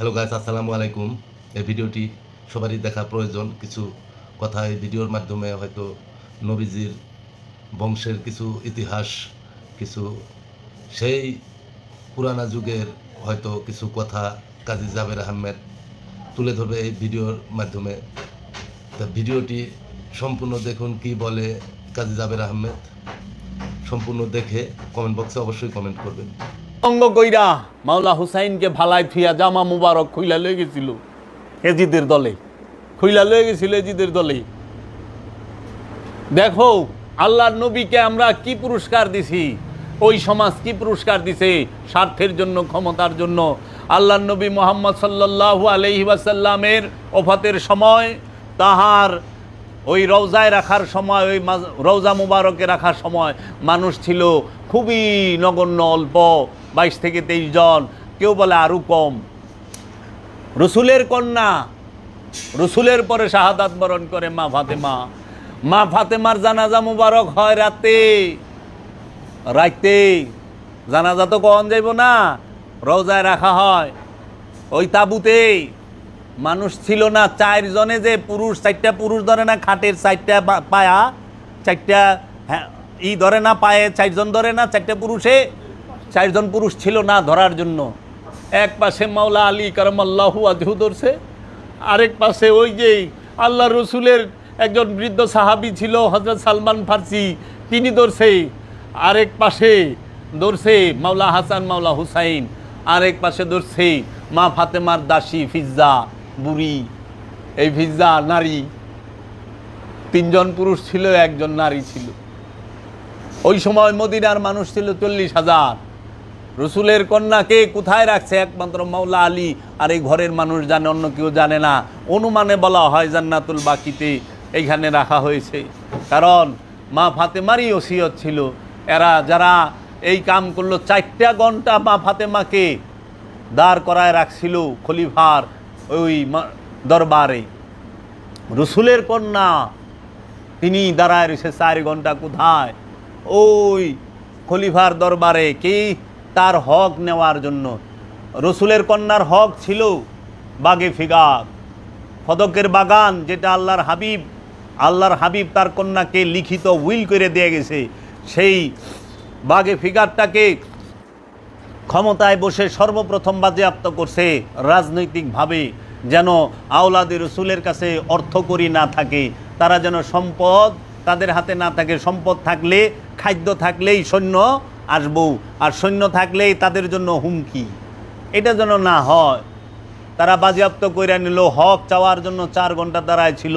Hello guys আসসালামু আলাইকুম এই ভিডিওটি সবারই দেখা প্রয়োজন। কিছু কথা এই ভিডিওর মাধ্যমে হয়তো নবীজির বংশের কিছু ইতিহাস, কিছু সেই পুরানা যুগের হয়তো কিছু কথা কাজী জাবের আহমেদ তুলে ধরবে এই ভিডিওর মাধ্যমে। তা ভিডিওটি সম্পূর্ণ দেখুন কি বলে কাজী জাবের আহমেদ। সম্পূর্ণ দেখে কমেন্ট বক্সে অবশ্যই কমেন্ট করবেন। অঙ্গ কইরা মাওলা হুসাইনকে ভালাই থুইয়া জামা মুবারক খুইলা লয়ে গেছিল এজিদের দলে। খুইলা লয়ে গেছিল এজিদের দলে। দেখো, আল্লাহর নবীকে আমরা কি পুরস্কার দিছি? ওই সমাজ কি পুরস্কার দিছে? স্বার্থের জন্য, ক্ষমতার জন্য। আল্লাহর নবী মোহাম্মদ সাল্লাল্লাহু আলহি ওয়াসাল্লামের ওফাতের সময় তাহার ওই রওজায় রাখার সময়, ওই রওজা মুবারকে রাখার সময় মানুষ ছিল খুবই নগণ্য, অল্প, বাইশ থেকে তেইশ জন, কেউ বলে আরও কম। রসুলের কন্যা, রসুলের পরে শাহাদাত বরণ করে মা ফাতেমা। মা ফাতেমার জানাজা মুবারক হয় রাতে। রাইতে। জানাজা তো কখন যাইব না? রওজায় রাখা হয়। ওই তাবুতেই মানুষ ছিল না চার জনে যে পুরুষ, চারটা পুরুষ ধরে না, খাটের চারটা পায়া, চারটা হ্যাঁ ই ধরে না, পায়ে চারজন ধরে না, চারটা পুরুষে চারজন পুরুষ ছিল না ধরার জন্য। এক পাশে মাওলা আলী কারমাল্লাহু আজহু ধরছে, আরেক পাশে ওই যে আল্লাহ রসুলের একজন বৃদ্ধ সাহাবি ছিল হজরত সালমান ফার্সি, তিনি ধরছে। আরেক পাশে ধরছে মাওলা হাসান, মাওলা হুসাইন, আরেক পাশে ধরছে মা ফাতেমার দাসী ফিজ্জা। বুড়ি, এই ভিজা নারী। তিনজন পুরুষ ছিল, একজন নারী ছিল। ওই সময় মদিনার মানুষ ছিল চল্লিশ হাজার। রসুলের কন্যাকে কোথায় রাখছে? একমাত্র মাওলা আলী। আর এই ঘরের মানুষ জানে, অন্য কেউ জানে না। অনুমানে বলা হয় জান্নাতুল বাকিতে এইখানে রাখা হয়েছে। কারণ মা ফাতেমারই ওসিয়ত ছিল। এরা যারা এই কাম করল, চারটা ঘণ্টা মা ফাতেমাকে দাঁড় করায় রাখছিল খলিফার ওই দরবারে। রসুলের কন্যা, তিনি দাঁড়ায় রয়েছে চার ঘণ্টা কোথায়? ওই খলিফার দরবারে কি তার হক নেওয়ার জন্য? রসুলের কন্যার হক ছিল বাগে ফিগার। ফদকের বাগান, যেটা আল্লাহর হাবিব আল্লাহর হাবিব তার কন্যাকে লিখিত উইল করে দিয়ে গেছে। সেই বাগে ফিগারটাকে ক্ষমতায় বসে সর্বপ্রথম বাজেয়াপ্ত করছে রাজনৈতিকভাবে, যেন আওলাদি রসুলের কাছে অর্থকরী না থাকে। তারা যেন সম্পদ, তাদের হাতে না থাকে, সম্পদ থাকলে, খাদ্য থাকলেই সৈন্য আসব, আর সৈন্য থাকলেই তাদের জন্য হুমকি। এটা যেন না হয়। তারা বাজেয়াপ্ত করে নিল, হক চাওয়ার জন্য চার ঘণ্টা দাঁড়ায় ছিল,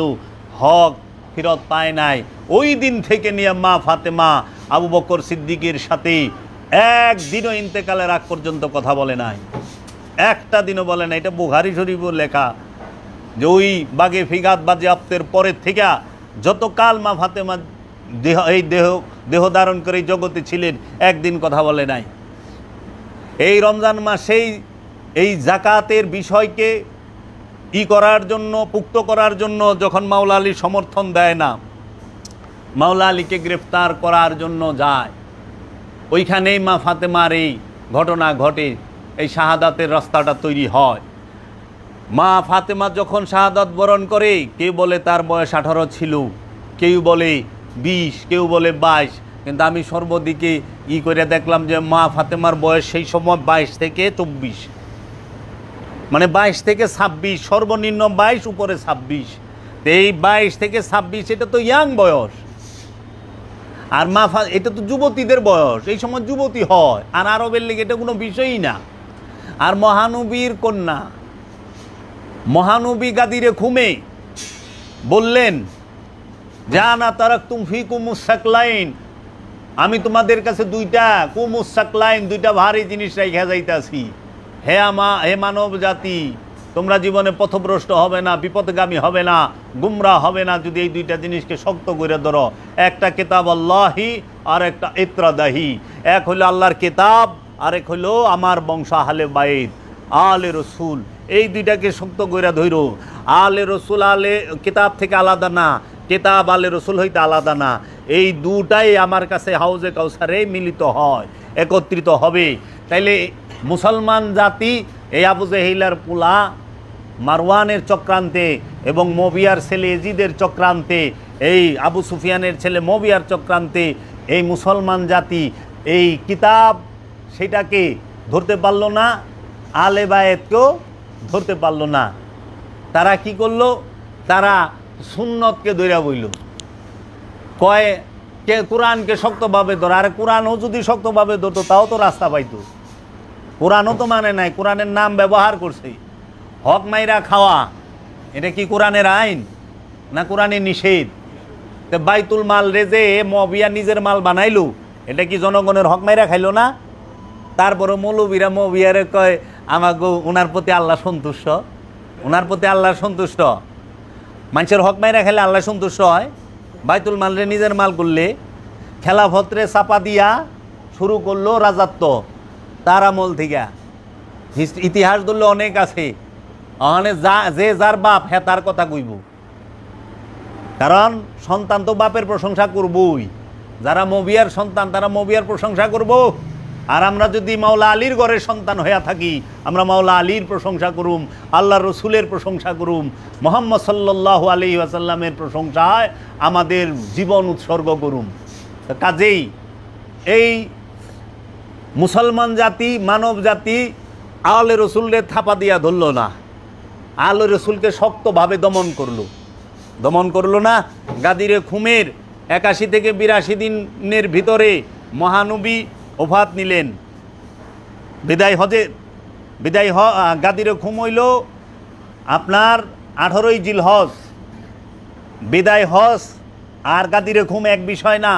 হক ফিরত পায় নাই। ওই দিন থেকে নিয়ে মা ফাতেমা, আবু বকর সিদ্দিকের সাথে একদিনও ইন্তেকালের আগ পর্যন্ত কথা বলে নাই। একটা দিনও বলে না এটা বুহারি শরীফও লেখা। যে ওই বাগে ফিগাত বাজেয়াপ্তের পরের থেকে যতকাল মা ফাতেমা দেহ, এই দেহ দেহ ধারণ করে জগতে ছিলেন, একদিন কথা বলে নাই। এই রমজান মাসেই এই জাকাতের বিষয়কে ই করার জন্য, পুক্ত করার জন্য যখন মাওলা আলী সমর্থন দেয় না, মাওলা আলীকে গ্রেফতার করার জন্য যায়। ওইখানেই মা ফাতেমার এই ঘটনা ঘটে, এই শাহাদাতের রাস্তাটা তৈরি হয়। মা ফাতেমা যখন শাহাদাত বরণ করে, কেউ বলে তার বয়স আঠারো ছিল, কেউ বলে বিশ, কেউ বলে বাইশ। কিন্তু আমি সর্বদিকে ই করে দেখলাম যে মা ফাতেমার বয়স সেই সময় বাইশ থেকে চব্বিশ। মানে বাইশ থেকে ছাব্বিশ, সর্বনিম্ন বাইশ, উপরে ছাব্বিশ। এই বাইশ থেকে ছাব্বিশ, এটা তো ইয়াং বয়স। আর মা এটা তো যুবতীদের বয়স, এই সময় যুবতী হয়, আর আরবের লেগে এটা কোনো বিষয়ই না। আর মহানবীর কন্যা, মহানবী গাদিরে খুমে বললেন, যা জানা তারাক তুমফি কুমুসাকলাইন আমি তোমাদের কাছে দুইটা কুমুসাকলাইন দুইটা ভারী জিনিস রেখে যাইতাছি। হে আমা হে মানব জাতি তোমরা জীবনে পথভ্রষ্ট হবে না বিপদগামী হবে না, গুমরা হবে না যদি এই দুইটা জিনিসকে শক্ত করে ধরো। একটা কেতাব আল্লাহি আর একটা ইত্রাদাহি। এক হলো আল্লাহর কেতাব, আরেক হলো আমার বংশ আহলে বাইদ আলে রসুল। এই দুইটাকে শক্ত করে ধৈর। আলে রসুল আলে কিতাব থেকে আলাদা না, কেতাব আলে রসুল হইতে আলাদা না। এই দুটাই আমার কাছে হাউজে কাউসারে মিলিত হয়, একত্রিত হবে। তাইলে মুসলমান জাতি, এই আবু জেহিলার পুলা মারওয়ানের চক্রান্তে এবং মবিয়ার ছেলে এজিদের চক্রান্তে, এই আবু সুফিয়ানের ছেলে মবিয়ার চক্রান্তে এই মুসলমান জাতি এই কিতাব সেটাকে ধরতে পারল না আলে বায়েতকেও ধরতে পারল না। তারা কি করল? তারা সুন্নতকে দৈরা বইল। কয়, কে কোরআনকে শক্তভাবে ধর আর কোরআনও যদি শক্তভাবে ধরতো, তাও তো রাস্তা পাইতো। কোরআনও তো মানে নাই, কোরআনের নাম ব্যবহার করছে হক মাইরা খাওয়া, এটা কি কোরআনের আইন না কোরআনের নিষেধ? তো বাইতুল মাল রেজে মবিয়া নিজের মাল বানাইলো, এটা কি জনগণের হক মাইরা খাইলো না? তারপরে মৌলবীরা মবিয়ারে কয় আমাকে ওনার প্রতি আল্লাহ সন্তুষ্ট। ওনার প্রতি আল্লাহ সন্তুষ্ট। মানুষের হক মাইরা খেলে আল্লাহ সন্তুষ্ট হয়। বাইতুল মালরে নিজের মাল করলে খেলাফত্রে চাপা দিয়া শুরু করল রাজাত্ব। তার আমল থেকে। হিস- ইতিহাস ধরলে অনেক আছে। ওখানে যা, যে যার বাপ হ্যাঁ তার কথা কইব। কারণ সন্তান তো বাপের প্রশংসা করবই। যারা মবিয়ার সন্তান, তারা মবিয়ার প্রশংসা করব। আর আমরা যদি মাওলা আলীর ঘরের সন্তান হইয়া থাকি, আমরা মাওলা আলীর প্রশংসা করুম আল্লাহ রসুলের প্রশংসা করুম, মোহাম্মদ সাল্লাহ আলী আসাল্লামের প্রশংসায় আমাদের জীবন উৎসর্গ করুম। কাজেই এই মুসলমান জাতি, মানব জাতি আলে রসুলরে থাপা দিয়া ধরল না। আলো রসুলকে শক্তভাবে দমন করল। দমন করল না? গাদিরে খুমের একাশি থেকে বিরাশি দিনের ভিতরে মহানবী ওফাত নিলেন। বিদায় হজে বিদায় হ গাদিরে খুম হইল। আপনার আঠারোই জিল হজ বিদায় হজ আর গাদিরে খুম এক বিষয় না।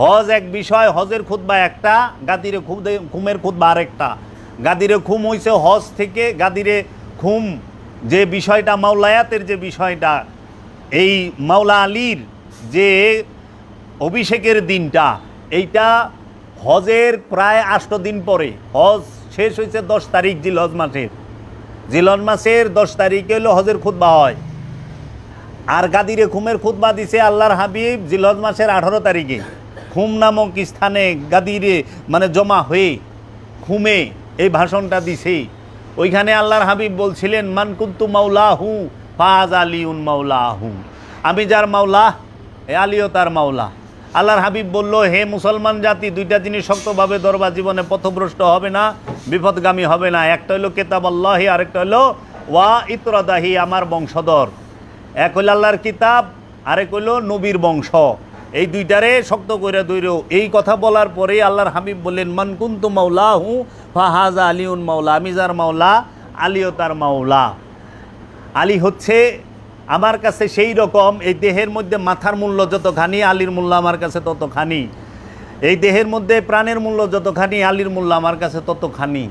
হজ এক বিষয়, হজের খুতবা একটা, গাদিরে খুদে, খুমের খুতবা আরেকটা। গাদিরে খুম হইছে হজ থেকে গাদিরে খুম যে বিষয়টা মাওলায়াতের যে বিষয়টা, এই মাওলা আলীর যে অভিষেকের দিনটা, এইটা হজের প্রায় আষ্ট দিন পরে, হজ শেষ হয়েছে দশ তারিখ জিলহজ মাসের। জিলন মাসের দশ তারিখে হলো হজের খুতবা হয়। আর গাদিরে খুমের খুতবা দিছে আল্লাহর হাবিব জিলহজ মাসের আঠারো তারিখে। খুম নামক স্থানে গাদিরে মানে জমা হয়ে খুমে এই ভাষণটা দিছে। ওইখানে আল্লাহর হাবিব বলছিলেন, মান কুন্তু মাওলা ফাজ আলিউন মাওলা হু আমি যার মাওলা, এ আলিও তার মাওলা। আল্লাহর হাবিব বলল, হে মুসলমান জাতি, দুইটা জিনিস শক্তভাবে ধরবা জীবনে পথভ্রষ্ট হবে না বিপদগামী হবে না। একটা হলো কেতাব আল্লাহি, আরেকটা হলো ওয়া ইতরাদাহি, আমার বংশধর। এক হইল আল্লাহর কিতাব, আরেক হইল নবীর বংশ। এই দুইটারে শক্ত করে দৈর। এই কথা বলার পরেই আল্লাহর হাবিব বললেন, মান কুন্তু মাওলা হু ফাহাজা আলিউন মাওলা। আমি যার মাওলা, আলিও তার মাওলা। আলী হচ্ছে আমার কাছে সেই রকম, এই দেহের মধ্যে মাথার মূল্য যতখানি আলীর মূল্য আমার কাছে ততখানি এই দেহের মধ্যে প্রাণের মূল্য যতখানি আলীর মূল্য আমার কাছে ততখানি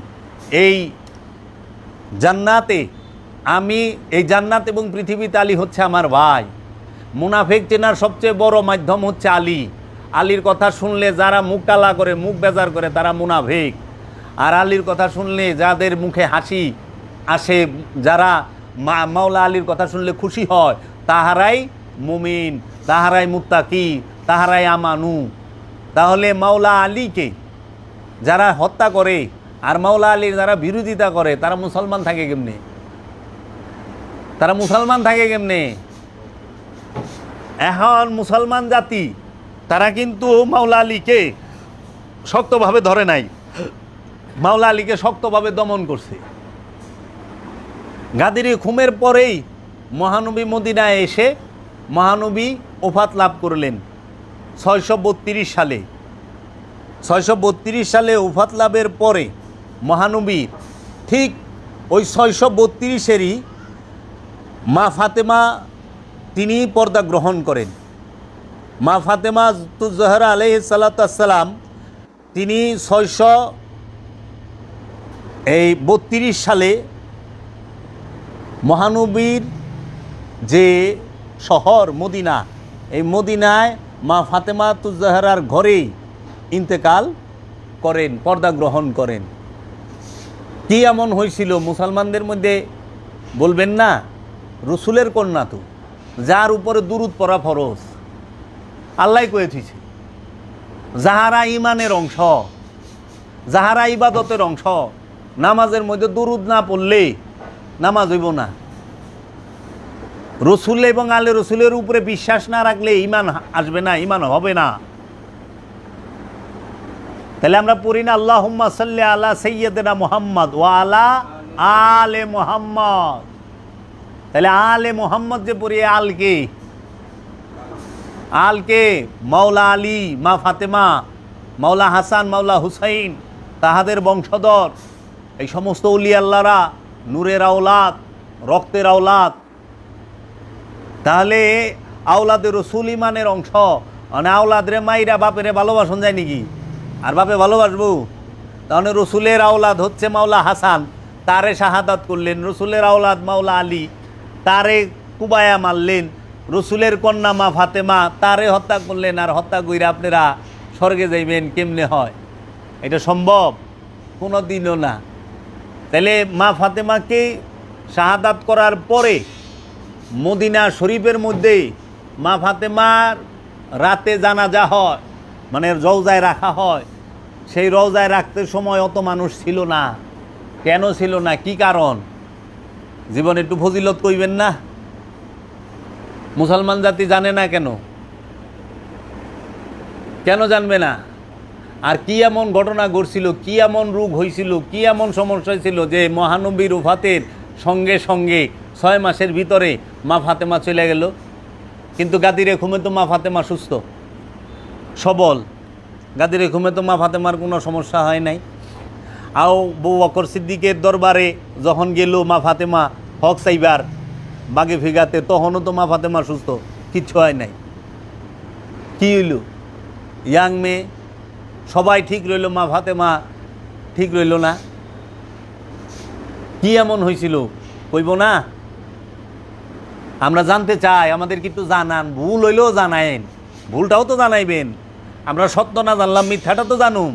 এই জান্নাতে আমি, এই জান্নাত এবং পৃথিবীতে আলী হচ্ছে আমার ভাই। মুনাফেক চেনার সবচেয়ে বড় মাধ্যম হচ্ছে আলী। আলীর কথা শুনলে যারা মুখ কালা করে, মুখ বেজার করে, তারা মুনাফেক। আর আলীর কথা শুনলে যাদের মুখে হাসি আসে, যারা মা- মাওলা আলীর কথা শুনলে খুশি হয়, তাহারাই মুমিন, তাহারাই মুত্তাকি, তাহারাই আমানু। তাহলে মাওলা আলীকে যারা হত্যা করে, আর মাওলা আলীর যারা বিরোধিতা করে, তারা মুসলমান থাকে কেমনে? তারা মুসলমান থাকে কেমনে? এখন মুসলমান জাতি, তারা কিন্তু মাওলা আলীকে শক্তভাবে ধরে নাই। মাওলা আলীকে শক্তভাবে দমন করছে। গাদিরি খুমের পরেই মহানবী মদিনায় এসে মহানবী ওফাত লাভ করলেন। ছয়শো বত্রিশ সালে ছয়শো বত্রিশ সালে ওফাত লাভের পরে মহানবী ঠিক ওই ছয়শো বত্রিশেরই মা ফাতেমা তিনি পর্দা গ্রহণ করেন। মা ফাতেমা তুজহরা আলহ সালাতাম তিনি ছয়শো এই বত্রিশ সালে মহানবীর যে শহর মদিনা, এই মদিনায় মা ফাতেমা তুজাহারার ঘরেই ইন্তেকাল করেন, পর্দা গ্রহণ করেন। কি এমন হয়েছিল? মুসলমানদের মধ্যে বলবেন না, রসুলের কন্যা তো। যার উপরে দুরুদ পড়া ফরজ। আল্লাহ কয়ে কয়েছে যাহারা ইমানের অংশ, যাহারা ইবাদতের অংশ, নামাজের মধ্যে দুরুদ না পড়লে নামাজ হইব না। রসুল এবং আলে রসুলের উপরে বিশ্বাস না রাখলে ইমান আসবে না ইমান হবে না। তাহলে আমরা পড়ি না আল্লাহ সাল্লি আলা সৈয়দনা মোহাম্মদ ও আলা আলে মোহাম্মদ। তাহলে আলে মোহাম্মদ যে পড়ি এ আলকে আলকে মাওলা আলী, মা ফাতেমা, মাওলা হাসান, মাওলা হুসাইন, তাহাদের বংশধর, এই সমস্ত উলি আল্লাহরা নূরের আওলাদ, রক্তের আওলাদ। তাহলে আওলাদে রসুল ইমানের অংশ মানে আওলাদরে মাইরা বাপেরে ভালোবাসন যায় নাকি? আর বাপে ভালোবাসবো? তাহলে রসুলের আওলাদ হচ্ছে মাওলা হাসান, তারে শাহাদাত করলেন। রসুলের আওলাদ মাওলা আলী। তারে কুবায়া মারলেন, রসুলের কন্যা মা ফাতেমা, তারে হত্যা করলেন আর হত্যা কইরা আপনারা স্বর্গে যাইবেন, কেমনে হয়? এটা সম্ভব? কোনো দিনও না। তাহলে মা ফাতেমাকে শাহাদাত করার পরে মদিনা শরীফের মধ্যে মা ফাতেমার রাতে জানাজা হয় মানে রওজায় রাখা হয়। সেই রওজায় রাখতে সময় অত মানুষ ছিল না। কেন ছিল না? কি কারণ? জীবনে একটু ফজিলত কইবেন না? মুসলমান জাতি জানে না কেন? কেন জানবে না? আর কি এমন ঘটনা ঘটছিল, কি এমন রোগ হয়েছিল কি এমন সমস্যা ছিল যে মহানবীর উফাতের সঙ্গে সঙ্গে ছয় মাসের ভিতরে মা ফাতেমা চলে গেল। কিন্তু গাদিরে ঘুমে তো মা ফাতেমা সুস্থ। সবল। গাদিরে ঘুমে তো মা ফাতেমার কোনো সমস্যা হয় নাই। আও বউ বকর সিদ্দিকের দরবারে যখন গেল মা ফাতেমা হক সাইবার, বাগে ফিগাতে তখনও তো মা ফাতেমা সুস্থ, কিচ্ছু হয় নাই। কি হইল? ইয়াং মেয়ে, সবাই ঠিক রইল, মা ফাতেমা ঠিক রইল না? কি এমন হয়েছিল কইব না? আমরা জানতে চাই, আমাদের কিন্তু জানান। ভুল হইলেও জানায়েন। ভুলটাও তো জানাইবেন। আমরা সত্য না জানলাম, মিথ্যাটা তো জানুম।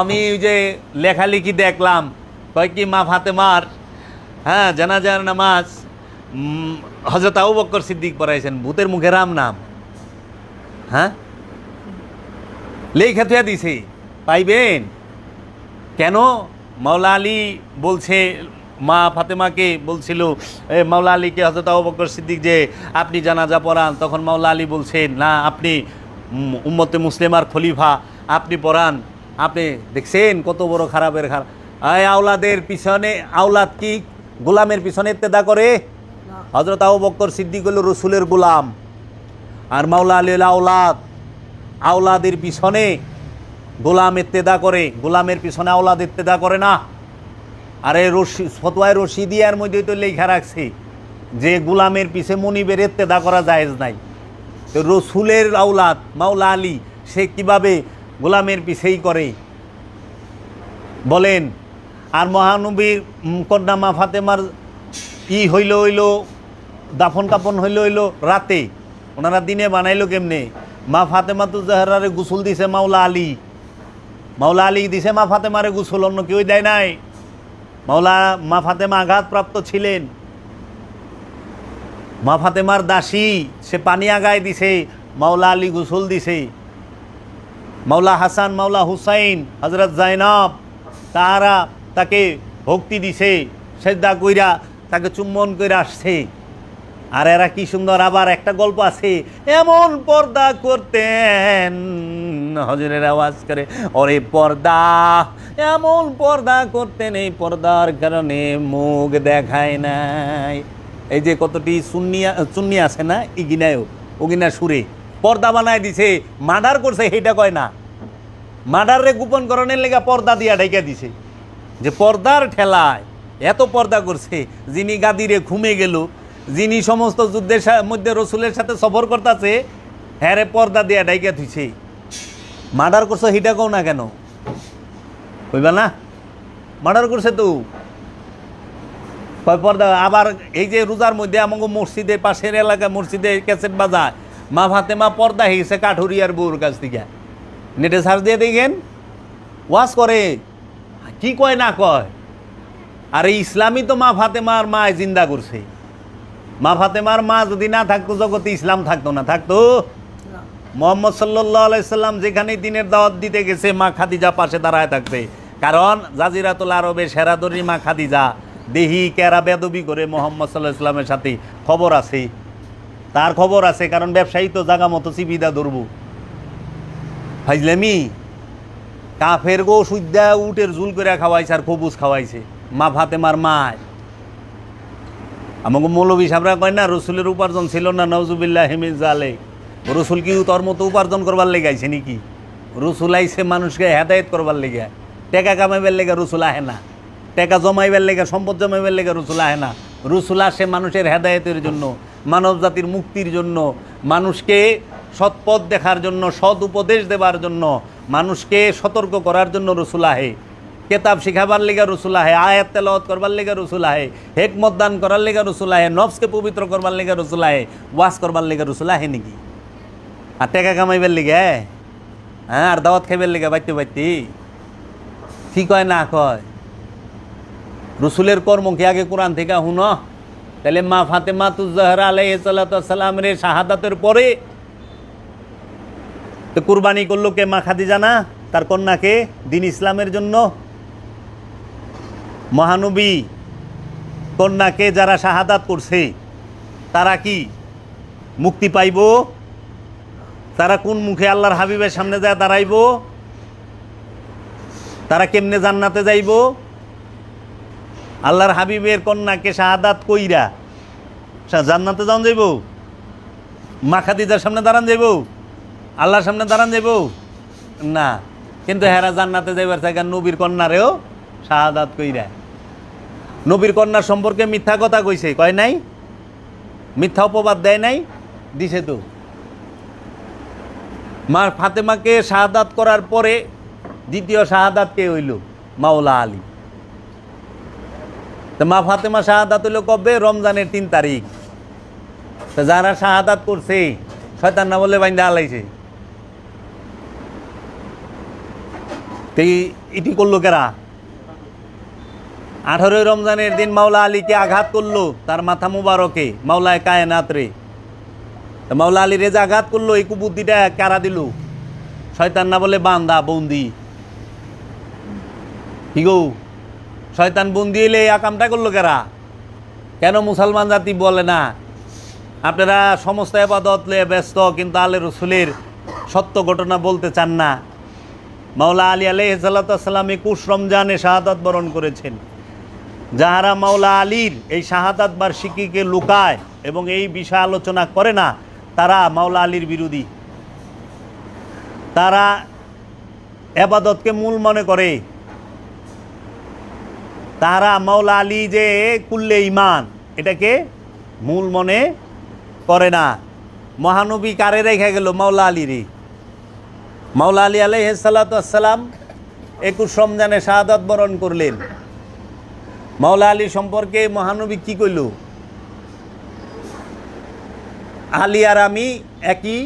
আমি যে লেখালেখি দেখলাম, কয় কি মা ফাতেমার হ্যাঁ জানাজার নামাজ হজরত আবু বক্কর সিদ্দিক পড়াইছেন ভূতের মুখে রাম নাম। হ্যাঁ? লেখা থুয়া দিছে পাইবেন? কেন? মাওলা আলী বলছে মা ফাতেমাকে বলছিল এ মাওলা আলীকে হজরত আবু বকর সিদ্দিক যে আপনি জানাজা পড়ান তখন মাওলা আলী বলছেন না আপনি উম, উম্মতে মুসলিমার খলিফা আপনি পড়ান। আপনি দেখছেন কত বড় খারাপের খারাপ আওলাদের পিছনে আওলাদ কি গোলামের পিছনে ইত্তেদা করে? হজরত আবু বকর সিদ্দিক হল রসুলের গোলাম। আর মাওলা আলী হলো আওলাদ। আওলাদের পিছনে গোলাম ইত্তেদা করে। গোলামের পিছনে আওলাদ ইত্তেদা করে না। আরে রশি ফতোয়ায় রশিদিয়ার মধ্যে তো লেখা রাখছে যে গোলামের পিছে মনিবের ইত্তেদা করা জায়েজ নাই। তো রসুলের আওলাদ মাওলা আলী সে কীভাবে গোলামের পিছেই করে? বলেন আর মহানবীর কন্যা মা ফাতেমার ই হইল হইল, দাফন কাপন হইল হইল রাতে। ওনারা দিনে বানাইলো কেমনে? মা ফাতেমা তো জাহরারে গুসল দিছে মাওলা আলী। মাওলা আলী দিছে মা ফাতেমারে গুসল, অন্য কেউ দেয় নাই। মাওলা, মা ফাতেমা আঘাতপ্রাপ্ত ছিলেন। মা ফাতেমার দাসী, সে পানি আগায় দিছে, মাওলা আলী গুসল দিছে। মাওলা হাসান, মাওলা হুসাইন হজরত জাইনব, তারা তাকে ভক্তি দিছে, শ্রদ্ধা কইরা তাকে চুম্বন কইরা আসছে। আর এরা কি সুন্দর, আবার একটা গল্প আছে, এমন পর্দা করতেন। হজরের আওয়াজ করে, ওরে পর্দা, এমন পর্দা করতেন, এই পর্দার কারণে মুখ দেখায় নাই। এই যে কতটি চুন্নিয়া চুন্নি আছে না ইগিনায়ও ওগিনা সুরে, পর্দা বানায় দিছে, মার্ডার করছে সেইটা কয় না? মার্ডারে গোপন করণের লেগা পর্দা দিয়া ঢেকে দিছে। যে পর্দার ঠেলায়, এত পর্দা করছে, যিনি গাদিরে ঘুমে গেল, যিনি সমস্ত যুদ্ধের মধ্যে রসুলের সাথে সফর করতেছে হ্যারে পর্দা দিয়া ঢাইকা থুইছে। মার্ডার করছ, হিটা কও না কেন? কইবা না? মার্ডার করছে তো। পর্দা, আবার এই যে রোজার মধ্যে আমাকে মসজিদের পাশের এলাকায় মসজিদে ক্যাসেট বাজায় মা ফাতেমা পর্দা হয়েছে কাঠুরিয়ার বউর কাছ থেকে। নেটে সার্চ দিয়ে দেখেন। ওয়াশ করে। কি কয় না কয়? আর এই ইসলামই তো মা ফাতেমার মা জিন্দা করছে। মা ফাতেমার মা যদি না থাকতো জগতে ইসলাম থাকতো না। থাকতো? মোহাম্মদ সাল্লাহ আলাইসাল্লাম যেখানে দিনের দাওয়াত দিতে গেছে মা খাদিজা পাশে দাঁড়ায় থাকবে। কারণ জাজিরাতুল আরবে সেরাদরি মা খাদিজা দেহি কেরা বেদবি করে মোহাম্মদ সাল্লাহ ইসলামের সাথে খবর আছে। তার খবর আছে কারণ ব্যবসায়ী তো জাগা মতো চিবিদা ধরবো। ফাইজলামি কাফের গো সুদ্যা উটের জুল করে খাওয়াইছে আর কবুজ খাওয়াইছে। মা ভাতে মার মায়। আমাকে মৌলবী সাবরা কয় না, রসুলের উপার্জন ছিল না নজুবিল্লাহ হেমিজ জালে রসুল কি তোর মতো উপার্জন করবার লেগে আইছে নাকি? রসুল আইছে মানুষকে হেদায়ত করবার লেগে। টেকা কামাইবার লেগে রসুল আহে না। টেকা জমাইবার লেগে, সম্পদ জমাইবার লেগে রসুল আহে না। রসুল আসে মানুষের হেদায়তের জন্য, মানব জাতির মুক্তির জন্য, মানুষকে সৎপথ দেখার জন্য, সৎ উপদেশ দেবার জন্য মানুষকে সতর্ক করার জন্য রসুল আহে। কেতাব শিখাবার লেগে রসুল আহে, আয়াত তেলাওয়াত করবার লেগে রসুল আহে, হেকমত দান করার লেগে রসুল আহে, নফসকে পবিত্র করবার লেগে রসুল আহে ওয়াশ করবার লেগে রসুল আহে নাকি? আর টাকা কামাইবার লেগে হ্যাঁ? আর দাওয়াত খাইবার লেগে বাইতে বাইতে কি কয় না কয়? রসুলের কর্ম কি আগে কোরআন থেকে হুন তাহলে মা ফাতেমা তুজহরা আলাই সালামের শাহাদাতের পরে তো কুরবানি করল কে মা খাদিজা না? তার কন্যাকে দিন ইসলামের জন্য। মহানবী কন্যাকে যারা শাহাদাত করছে, তারা কি মুক্তি পাইব? তারা কোন মুখে আল্লাহর হাবিবের সামনে যায় দাঁড়াইব? তারা কেমনে জান্নাতে যাইব? আল্লাহর হাবিবের কন্যাকে শাহাদাত কইরা জান্নাতে যান যাইব? মা খাদিজার সামনে দাঁড়ান যাইব? আল্লাহর সামনে দাঁড়ান যাইব? না। কিন্তু হেরা জান্নাতে যাইবার থাকে নবীর কন্যারেও শাহাদাত কইরা। নবীর কন্যার সম্পর্কে মিথ্যা কথা কইছে, কয় নাই? মিথ্যা উপবাদ দেয় নাই? দিছে তো। মা ফাতেমাকে শাহাদাত করার পরে দ্বিতীয় শাহাদাত কে হইল? মাওলা আলী। তো মা ফাতেমা শাহাদাত হইল কবে? রমজানের তিন তারিখ। তো যারা শাহাদাত করছে, শয়তান না বলে বাইন্দা আলাইছে। তো এটি করল কেরা? আঠারোই রমজানের দিন মাওলা আলীকে আঘাত করল, তার মাথা মুবারকে, মাওলায় কায়নাত রে মাওলা আলী রেজা আঘাত করল, এই কুবুদ্দিটা কারা দিল? শয়তান না বলে বান্দা, বন্দি। কি গো? শয়তান বন্দি এলে এই আকামটা করল কেরা? কেন মুসলমান জাতি বলে না? আপনারা সমস্ত আবাদত ব্যস্ত, কিন্তু আলে রসুলের সত্য ঘটনা বলতে চান না। মাওলা আলী আলহ সাল্লাম একুশ রমজানে শাহাদাত বরণ করেছেন। যাহারা মাওলা আলীর এই শাহাদাত বার্ষিকীকে লুকায় এবং এই বিষয় আলোচনা করে না, তারা মাওলা আলীর বিরোধী। তারা এবাদতকে মূল মনে করে। তারা মাওলা আলী যে কুল্লে ইমান এটাকে মূল মনে করে না। মহানবী কারে রেখে গেল মাওলা আলীরই মাওলা আলী আলহ সাল্লাতাম একুশ রমজানে শাহাদাত বরণ করলেন। মাওলা আলী সম্পর্কে মহানবী কি কইল? আলী আর আমি একই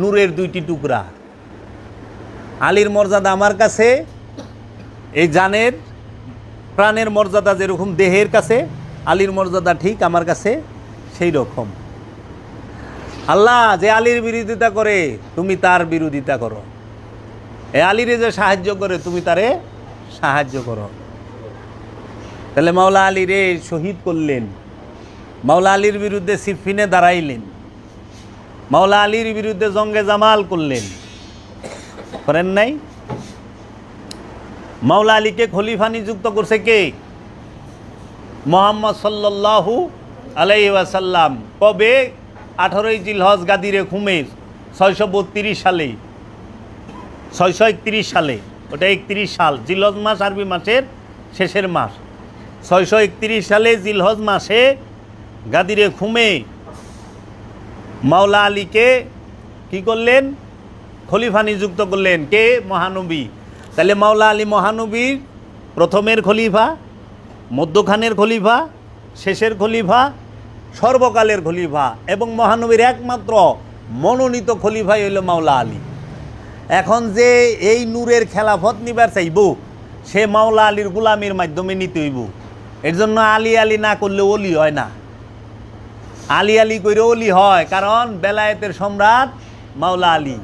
নূরের দুইটি টুকরা। আলীর মর্যাদা আমার কাছে, এই জানের প্রাণের মর্যাদা যেরকম দেহের কাছে, আলীর মর্যাদা ঠিক আমার কাছে সেই রকম আল্লাহ যে আলীর বিরোধিতা করে, তুমি তার বিরোধিতা করো। এ আলীরে যে সাহায্য করে, তুমি তারে সাহায্য করো। তাহলে মাওলা আলী রে শহীদ করলেন। মাওলা আলীর বিরুদ্ধে সিফিনে দাঁড়াইলেন। মাওলা আলীর বিরুদ্ধে জঙ্গে জামাল করলেন। করেন নাই? মাওলা আলীকে খলিফা নিযুক্ত করছে কে? মোহাম্মদ সাল্লাল্লাহু আলাই ওয়াসাল্লাম। কবে? আঠারোই জিলহজ গাদিরে খুমের, ছয়শো বত্রিশ সালে। ছয়শো একত্রিশ সালে, ওটা একত্রিশ সাল, জিলহজ মাস আরবি মাসের শেষের মাস। ছয়শো একত্রিশ সালে জিলহজ মাসে গাদিরে খুমে মাওলা আলীকে কি করলেন? খলিফা নিযুক্ত করলেন কে? মহানবী। তাহলে মাওলা আলী মহানবীর প্রথমের খলিফা, মধ্যখানের খলিফা, শেষের খলিফা, সর্বকালের খলিফা এবং মহানবীর একমাত্র মনোনীত খলিফাই হইল মাওলা আলী। এখন যে এই নূরের খেলাফত নিবার চাইব, সে মাওলা আলীর গুলামির মাধ্যমে নিতে হইব। এর জন্য আলী আলী না করলে অলি হয় না। আলী আলী করে অলি হয়, কারণ বেলায়েতের সম্রাট মাওলা আলী।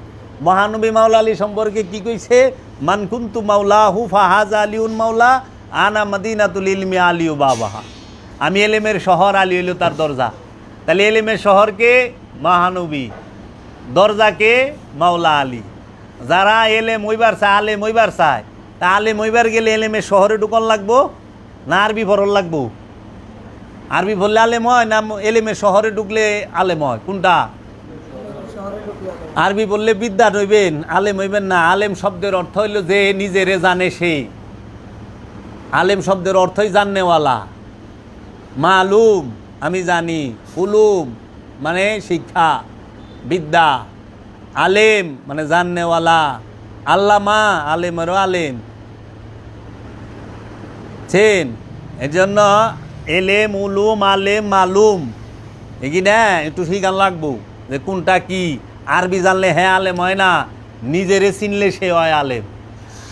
মহানবী মাওলা আলী সম্পর্কে কি কইছে? মানকুন্তু মাওলা হু ফাহাজ আলিউন মাওলা, আনা মদিনাতুল ইলমি আলিউ বাবাহা। আমি এলেমের শহর, আলী হইল তার দরজা। তাহলে এলেমের শহরকে মহানবী, দরজাকে মাওলা আলী। যারা এলেম ওইবার চায়, আলেম ওইবার চায়। তা আলেম ওইবার গেলে এলেমের শহরে ঢুকন লাগবো না আরবি ভরন লাগবো? আরবি বললে আলেম হয় না এলেমের শহরে ঢুকলে আলেম হয়? কোনটা? আরবি বললে বিদ্যা নইবেন, আলেম হইবেন না। আলেম শব্দের অর্থ হইল যে নিজেরে জানে সে। আলেম শব্দের অর্থই জাননেওয়ালা। মালুম, আমি জানি। উলুম মানে শিক্ষা, বিদ্যা। আলেম মানে জাননেওয়ালা। আল্লামা, আলেমেরও আলেম। চেন এর জন্য এলেম, উলুম, আলেম, মালুম। এগি না, একটু শিখান লাগবো যে কোনটা কি। আরবি জানলে হ্যাঁ আলেম হয় না, নিজেরে চিনলে সে হয় আলেম।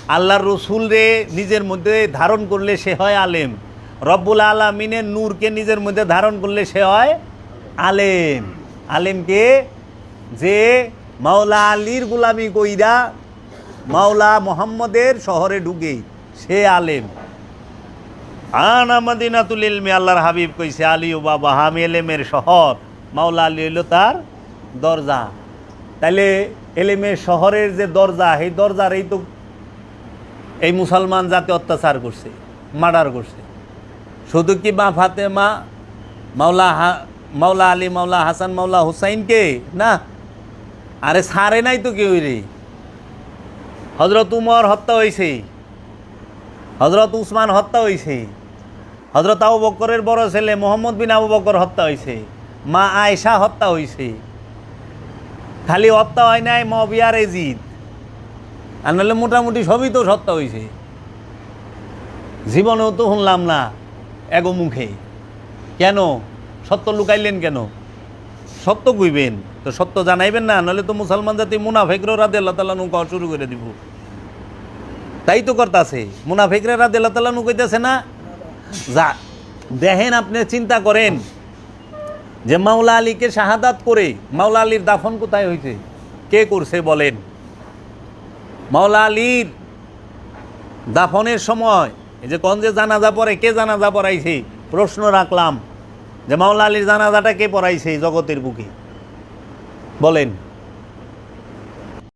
আল্লাহর রসুল রে নিজের মধ্যে ধারণ করলে সে হয় আলেম। রব্বুল আলমিনের নূরকে নিজের মধ্যে ধারণ করলে সে হয় আলেম। আলেমকে যে মাওলা আলীর গুলামি কইরা মাওলা মোহাম্মদের শহরে ঢুকে সে আলেম। আনা মদিনাতুল ইলমি, আল্লাহর হাবিব কইছে, আলী ও বাবা, হামি এলেমের শহর। মাওলা আলী হইল তার দরজা। তাইলে এলেমের শহরের যে দরজা, সেই দরজার এই তো এই মুসলমান জাতি অত্যাচার করছে, মার্ডার করছে। শুধু কি মা ফাতেমা, মাওলা হা, মাওলা আলী, মাওলা হাসান, মাওলা হুসাইনকে? না আরে সারে নাই তো কেউ রে। হজরত উমর হত্যা হয়েছে হজরত উসমান হত্যা হয়েছে হজরত আবু বকরের বড় ছেলে মোহাম্মদ বিন আবু বকর হত্যা হয়েছে মা আয়েশা হত্যা হয়েছে খালি হত্যা হয় নাই মবিয়ার এজিদ। আর নাহলে মোটামুটি সবই তো সত্য হয়েছে জীবনেও তো শুনলাম না এগো মুখে। কেন? সত্য লুকাইলেন কেন? সত্য কইবেন। তো সত্য জানাইবেন না, নাহলে তো মুসলমান জাতি মুনাফেকরও রাদে আল্লাহ তালা নৌকা শুরু করে দিব। তাই তো করতেছে, মুনাফেকরা রাদে আল্লাহ তালা কইতেছে না, যা, দেখেন আপনি চিন্তা করেন যে মাওলা আলীকে শাহাদাত করে, মাওলা আলীর দাফন কোথায় হয়েছে কে করছে বলেন। মাওলা আলীর দাফনের সময়, এই যে কন যে জানাজা পড়ে, কে জানাজা পড়াইছে, প্রশ্ন রাখলাম যে মাওলা আলীর জানাজাটা কে পড়াইছে জগতের বুকে? বলেন।